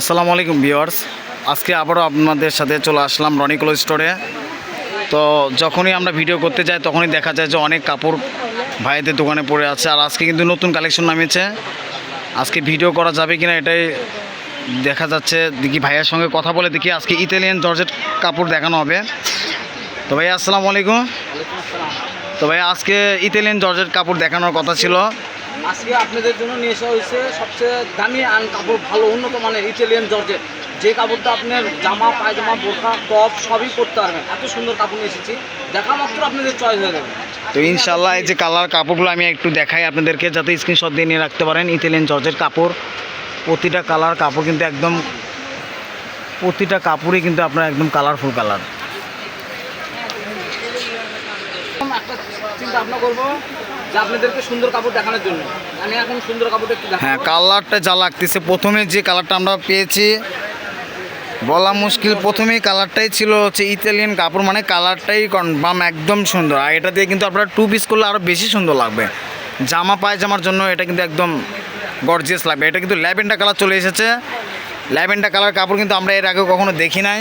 আসসালামু আলাইকুম, ভিউয়ার্স। আজকে আবারও আপনাদের সাথে চলে আসলাম রনিকলো স্টোরে। তো যখনই আমরা ভিডিও করতে যাই, তখনই দেখা যায় যে অনেক কাপড় ভাইদের দোকানে পড়ে আছে। আর আজকে কিন্তু নতুন কালেকশন নামিয়েছে। আজকে ভিডিও করা যাবে কিনা এটাই দেখা যাচ্ছে। দেখি ভাইয়ের সঙ্গে কথা বলে দেখি। আজকে ইতালিয়ান জর্জেট কাপড় দেখানো হবে। তো ভাইয়া, আসসালামু আলাইকুম। তো ভাইয়া, আজকে ইতালিয়ান জর্জেট কাপড় দেখানোর কথা ছিল। আজকে আপনাদের জন্য নিয়ে আসা হয়েছে সবচেয়ে দামি আন কাপড় ভালো উন্নত মানের ইটালিয়ান জর্জেট। যে কাপড়টা আপনার জামা পায়জামা বোরখা টপ সবই করতে পারবেন। এত সুন্দর কাপড় নিয়ে এসেছি। দেখা মাত্র আপনাদের চয়েস হয়ে যাবে। তো ইনশাল্লাহ এই যে কালার কাপড়গুলো আমি একটু দেখাই আপনাদেরকে যাতে স্ক্রিনশট দিয়ে নিয়ে রাখতে পারেন ইতালিয়ান জর্জের কাপড়। প্রতিটা কালার কাপড় কিন্তু একদম প্রতিটা কাপড়ই কিন্তু আপনার একদম কালারফুল কালার একটা চিন্তা ভাবনা করব। হ্যাঁ কালারটা যা লাগতেছে, প্রথমে যে কালারটা আমরা পেয়েছি, বলা মুশকিল, প্রথমেই কালারটাই ছিল হচ্ছে ইতালিয়ান কাপড় মানে কালারটাই কনফার্ম একদম সুন্দর। আর এটা দিয়ে কিন্তু আপনারা টু পিস করলে আরও বেশি সুন্দর লাগবে। জামা পায়জামার জন্য এটা কিন্তু একদম গর্জিয়াস লাগবে। এটা কিন্তু ল্যাভেন্ডার কালার চলে এসেছে। ল্যাভেন্ডার কালার কাপড় কিন্তু আমরা এর আগে কখনো দেখি নাই।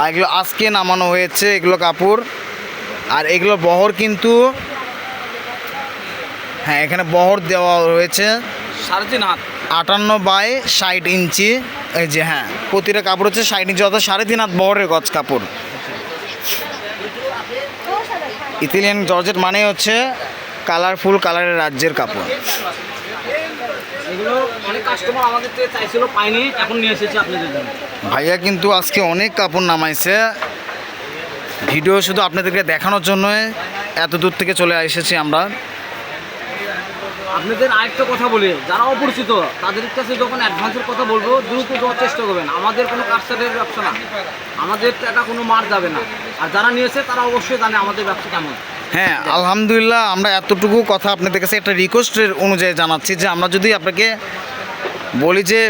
আর এগুলো আজকে নামানো হয়েছে এগুলো কাপড়। আর এগুলো বহর কিন্তু হ্যাঁ এখানে বহর দেওয়া রয়েছে। সাড়ে তিন হাত। আটান্ন বাই ষাট ইঞ্চি। এই যে হ্যাঁ প্রতিটা কাপড় হচ্ছে ষাট ইঞ্চি অর্থাৎ সাড়ে তিন হাত বহরের গজ কাপড়। ইতালিয়ান জর্জেট মানে হচ্ছে কালারফুল কালারের রাজ্যের কাপড়। জন্য। ভাইয়া কিন্তু আজকে অনেক কাপড় নামাইছে। ভিডিও শুধু আপনাদেরকে দেখানোর জন্যই এত দূর থেকে চলে এসেছি আমরা। আপনাদের আরেকটা কথা বলি। যারা অপরিচিত, তাদের কাছে যখন অ্যাডভান্সের কথা বলব, দ্রুত দেওয়ার চেষ্টা করবেন। আমাদের কোনো কাস্টারের ব্যবসা না। আমাদের টাকা কোনো মার যাবে না। আর যারা নিয়েছে, তারা অবশ্যই জানে আমাদের ব্যবসা কেমন। হ্যাঁ আলহামদুলিল্লাহ, আমরা এতটুকু কথা আপনাদের কাছে একটা রিকোয়েস্টের অনুযায়ী জানাচ্ছি যে, আমরা যদি আপনাকে বলি যে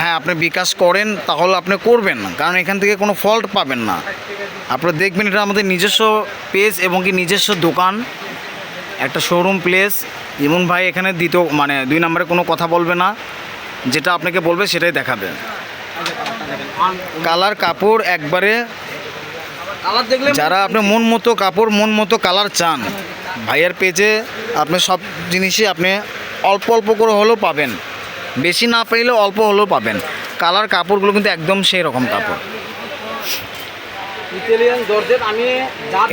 হ্যাঁ আপনি বিকাশ করেন, তাহলে আপনি করবেন কারণ এখান থেকে কোনো ফল্ট পাবেন না। আপনারা দেখবেন এটা আমাদের নিজস্ব পেজ এবং কি নিজস্ব দোকান, একটা শোরুম প্লেস ইমন ভাই এখানে দ্বিতীয় মানে দুই নম্বরে কোনো কথা বলবে না যেটা আপনাকে বলবে সেটাই দেখাবে। কালার কাপড় একবারে যারা আপনি মন মতো কাপড় মন মতো কালার চান ভাইয়ের পেজে আপনি সব জিনিসই আপনি অল্প অল্প করে হলেও পাবেন। বেশি না পাইলেও অল্প হলেও পাবেন। কালার কাপড়গুলো কিন্তু একদম সেই রকম কাপড়। ইতালিয়ান জর্জেট আমি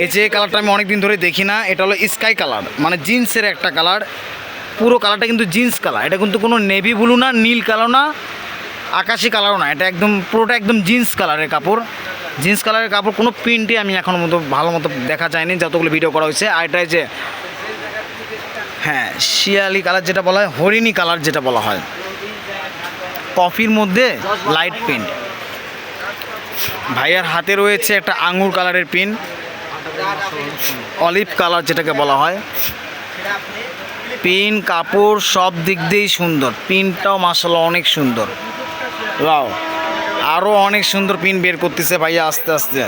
এই যে কালারটা আমি অনেক দিন ধরে দেখি না এটা হলো স্কাই কালার মানে জিন্সের একটা কালার পুরো কালারটা কিন্তু জিন্স কালার এটা কিন্তু কোনো নেভি ব্লু না নীল কালো না আকাশি কালারও না এটা একদম পুরোটা একদম জিন্স কালারের কাপড় জিন্স কালারের কাপড় কোনো প্রিন্টই আমি এখনও মতো ভালো মতো দেখা যায়নি যতগুলো ভিডিও করা হয়েছে আর এটা যে হ্যাঁ শিয়ালি কালার যেটা বলা হয় হরিণী কালার যেটা বলা হয় কফির মধ্যে লাইট প্রিন্ট ভাইয়ার হাতে রয়েছে একটা আঙুর কালারের পিন অলিভ কালার যেটাকে বলা হয়। পিন কাপড় সব দিক দিয়েই সুন্দর। পিনটাও মাসাল্লাহ অনেক সুন্দর। রাও আরও অনেক সুন্দর পিন বের করতেছে ভাইয়া আস্তে আস্তে।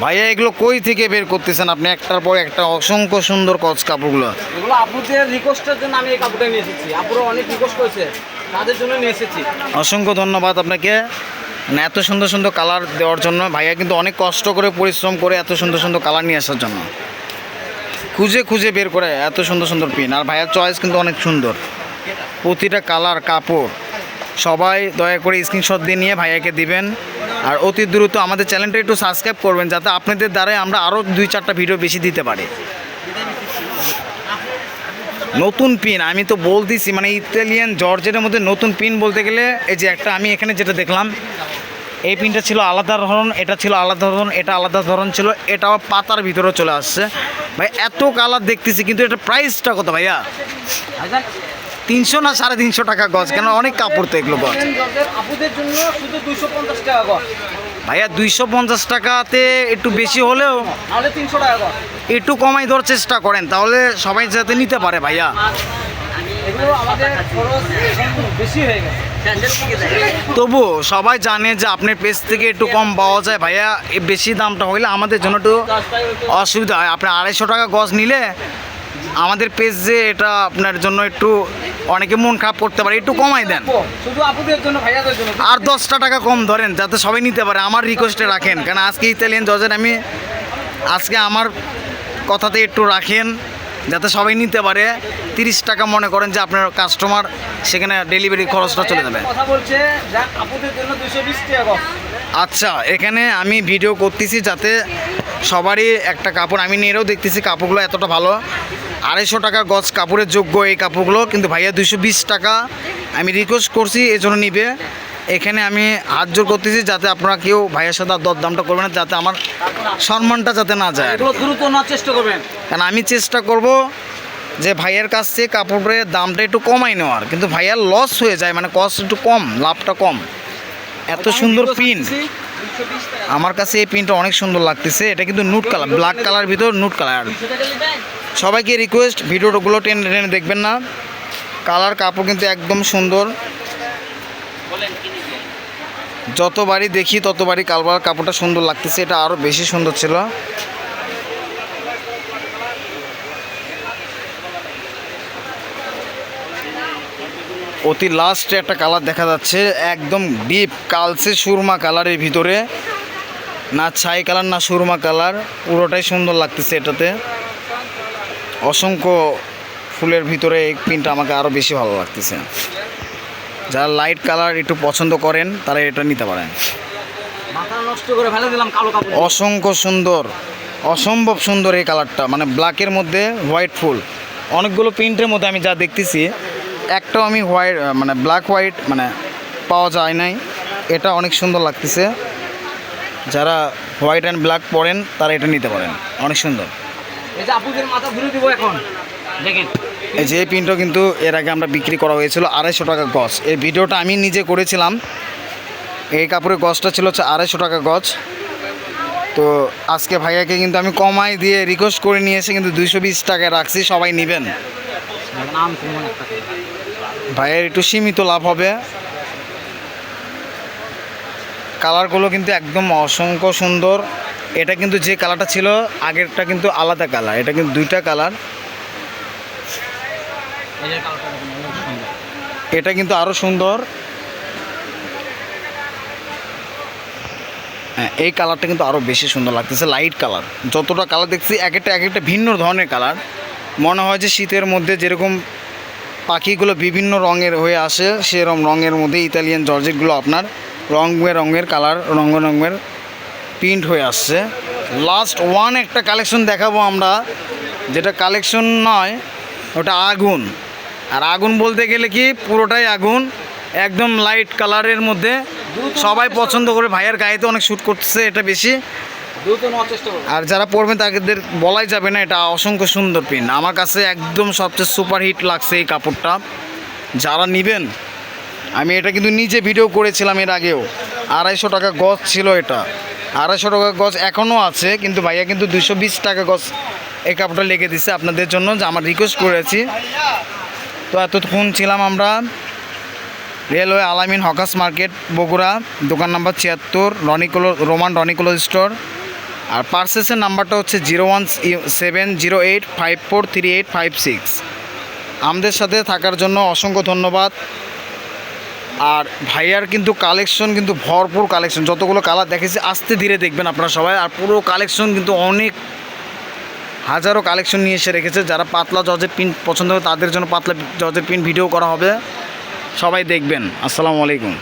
ভাইয়া এগুলো কই থেকে বের করতেছেন আপনি? একটার পর একটা অসংখ্য সুন্দর কচ কাপড়গুলো। এগুলো আপুদের রিকোয়েস্টের জন্য আমি এই কাপড়টা নিয়ে এসেছি। আপুরা অনেক রিকোয়েস্ট করেছে। তাদের জন্য নিয়ে এসেছি। অসংখ্য ধন্যবাদ আপনাকে। মানে এত সুন্দর সুন্দর কালার দেওয়ার জন্য ভাইয়া কিন্তু অনেক কষ্ট করে, পরিশ্রম করে এত সুন্দর সুন্দর কালার নিয়ে আসার জন্য। খুঁজে খুঁজে বের করে এত সুন্দর সুন্দর পিন আর ভাইয়ার চয়েস কিন্তু অনেক সুন্দর। প্রতিটা কালার কাপড়, সবাই দয়া করে স্ক্রিনশট দিয়ে নিয়ে ভাইয়াকে দিবেন। আর অতি দ্রুত আমাদের চ্যানেলটা একটু সাবস্ক্রাইব করবেন, যাতে আপনাদের দ্বারাই আমরা আরও দুই চারটা ভিডিও বেশি দিতে পারি। নতুন পিন আমি তো বলতেছি মানে ইতালিয়ান জর্জেটের মধ্যে নতুন পিন বলতে গেলে, এই যে একটা আমি এখানে যেটা দেখলাম এই পিনটা ছিল আলাদা ধরন, এটা ছিল আলাদা ধরন, এটা আলাদা ধরন ছিল, এটাও পাতার ভিতরে চলে আসছে। ভাই, এত কালার দেখতেছি, কিন্তু এটা প্রাইসটা কত ভাইয়া? তিনশো না সাড়ে তিনশো টাকা গজ? কেন অনেক কাপড় তো এগুলো গজ। ভাইয়া, দুইশো পঞ্চাশ টাকাতে একটু বেশি হলেও একটু কমাই দেওয়ার চেষ্টা করেন, তাহলে সবাই যাতে নিতে পারে ভাইয়া। বেশি হয়ে গেছে। তবু সবাই জানে যে আপনার পেজ থেকে একটু কম পাওয়া যায়। ভাইয়া বেশি দামটা হইলে আমাদের জন্য একটু অসুবিধা হয়। আপনি আড়াইশো টাকা গজ নিলে আমাদের পেজে এটা আপনার জন্য একটু অনেকে মন খারাপ করতে পারে, একটু কমাই দেন। আর দশটা টাকা কম ধরেন, যাতে সবাই নিতে পারে। আমার রিকোয়েস্টে রাখেন। কারণ আজকে ইতালিয়ান জজের আমি আজকে আমার কথাতে একটু রাখেন। যাতে সবাই নিতে পারে। তিরিশ টাকা মনে করেন যে আপনার কাস্টমার সেখানে ডেলিভারি খরচটা চলে যাবে। আচ্ছা এখানে আমি ভিডিও করতেছি যাতে সবারই একটা কাপড় আমি নিয়েও দেখতেছি কাপড়গুলো এতটা ভালো। আড়াইশো টাকা গজ কাপড়ের যোগ্য এই কাপড়গুলো কিন্তু ভাইয়া দুশো বিশ টাকা আমি রিকোয়েস্ট করছি এই জন্য নিবে। এখানে আমি হাত জোর করতেছি যাতে আপনারা কেউ ভাইয়ের সাথে দরদামটা করবেন না যাতে আমার সম্মানটা যাতে না যায় দ্রুত নেওয়ার চেষ্টা করবেন। কারণ আমি চেষ্টা করব যে ভাইয়ের কাছ থেকে কাপড়ের দামটা একটু কমাই নেওয়ার কিন্তু ভাইয়ার লস হয়ে যায় মানে কস্ট একটু কম লাভটা কম। এত সুন্দর টাকা আমার কাছে এই প্রিন্টটা অনেক সুন্দর লাগতেছে এটা কিন্তু নুট কালার ব্ল্যাক কালার ভিতর নুট কালার সবাইকে রিকোয়েস্ট ভিডিওগুলো টেনে টেনে দেখবেন না। কালার কাপড় কিন্তু একদম সুন্দর। যতবারই দেখি, ততবারই কালবার কাপড়টা সুন্দর লাগতেছে। এটা আরও বেশি সুন্দর ছিল। অতি লাস্টে একটা কালার দেখা যাচ্ছে, একদম ডিপ কালসে সুরমা কালারের ভিতরে। না ছাই কালার না সুরমা কালার পুরোটাই সুন্দর লাগতেছে এটাতে। অসংখ্য ফুলের ভিতরে এই প্রিন্টটা আমাকে আরও বেশি ভালো লাগতেছে। যারা লাইট কালার একটু পছন্দ করেন তারা এটা নিতে পারেন। অসংখ্য সুন্দর অসম্ভব সুন্দর এই কালারটা মানে ব্ল্যাকের মধ্যে হোয়াইট ফুল। অনেকগুলো প্রিন্টের মধ্যে আমি যা দেখতেছি একটাও আমি হোয়াইট মানে ব্ল্যাক হোয়াইট মানে পাওয়া যায় নাই। এটা অনেক সুন্দর লাগতেছে। যারা হোয়াইট অ্যান্ড ব্ল্যাক পরেন তারা এটা নিতে পারেন। অনেক সুন্দর। এই যে আপুদের মাথা ঘুরে দিব এখন। দেখেন। এই যে প্রিন্টও কিন্তু এর আগে আমরা বিক্রি করা হয়েছিল আড়াইশো টাকা গজ। এই ভিডিওটা আমি নিজে করেছিলাম। এই কাপড়ের গজটা ছিল হচ্ছে আড়াইশো টাকা গজ। তো আজকে ভাইয়াকে কিন্তু আমি কমাই দিয়ে রিকোয়েস্ট করে নিয়ে এসে কিন্তু দুইশো বিশ টাকায় রাখছি, সবাই নেবেন। ভাইয়ের একটু সীমিত লাভ হবে। কালারগুলো কিন্তু একদম অসংখ্য সুন্দর। এটা কিন্তু যে কালারটা ছিল, আগেরটা কিন্তু আলাদা কালার। এটা কিন্তু দুইটা কালার এই যে কালোটা দেখুন অনেক সুন্দর এটা কিন্তু আরও সুন্দর। হ্যাঁ এই কালারটা কিন্তু আরও বেশি সুন্দর লাগতেছে লাইট কালার যতটা কালার দেখছি, এক একটা এক একটা ভিন্ন ধরনের কালার মনে হয় যে শীতের মধ্যে যেরকম পাখিগুলো বিভিন্ন রঙের হয়ে আসে, সেরকম রঙের মধ্যে ইতালিয়ান জর্জেটগুলো আপনার রং রঙের কালার রঙ রঙের প্রিন্ট হয়ে আসছে। লাস্ট ওয়ান একটা কালেকশন দেখাবো আমরা, যেটা কালেকশন নয়, ওটা আগুন। আর আগুন বলতে গেলে কি পুরোটাই আগুন একদম লাইট কালারের মধ্যে। সবাই পছন্দ করে। ভাইয়ার গায়েতে অনেক শ্যুট করতেছে এটা বেশি। আর যারা পরবেন তাদের বলাই যাবে না এটা অসংখ্য সুন্দর পিন আমার কাছে একদম সবচেয়ে সুপার হিট লাগছে এই কাপড়টা। যারা নেবেন আমি এটা কিন্তু নিজে ভিডিও করেছিলাম এর আগেও। আড়াইশো টাকা গজ ছিল এটা। আড়াইশো টাকা গজ এখনও আছে কিন্তু ভাইয়া কিন্তু দুশো বিশ টাকা গজ এই কাপড়টা লেগে দিছে আপনাদের জন্য যে আমার রিকোয়েস্ট করেছি। তো এতক্ষণ ছিলাম আমরা রেলওয়ে আলামিন হকাস মার্কেট, বগুড়া, দোকান নাম্বার ছিয়াত্তর, রনিকোলো, রোমান রনিকোলো স্টোর। আর পার্সেসের নাম্বারটা হচ্ছে zero one seven zero eight five four three eight five six. আমাদের সাথে থাকার জন্য অসংখ্য ধন্যবাদ। আর ভাইয়ার কিন্তু কালেকশন কিন্তু ভরপুর কালেকশন। যতগুলো কালার দেখেছি, আস্তে ধীরে দেখবেন আপনারা সবাই। আর পুরো কালেকশন কিন্তু অনেক হাজারো কালেকশন নিয়ে এসে রেখেছে। যারা পাতলা জজের পিন পছন্দ করে তাদের জন্য পাতলা জজের পিন ভিডিও করা হবে। সবাই দেখবেন। আসসালামু আলাইকুম।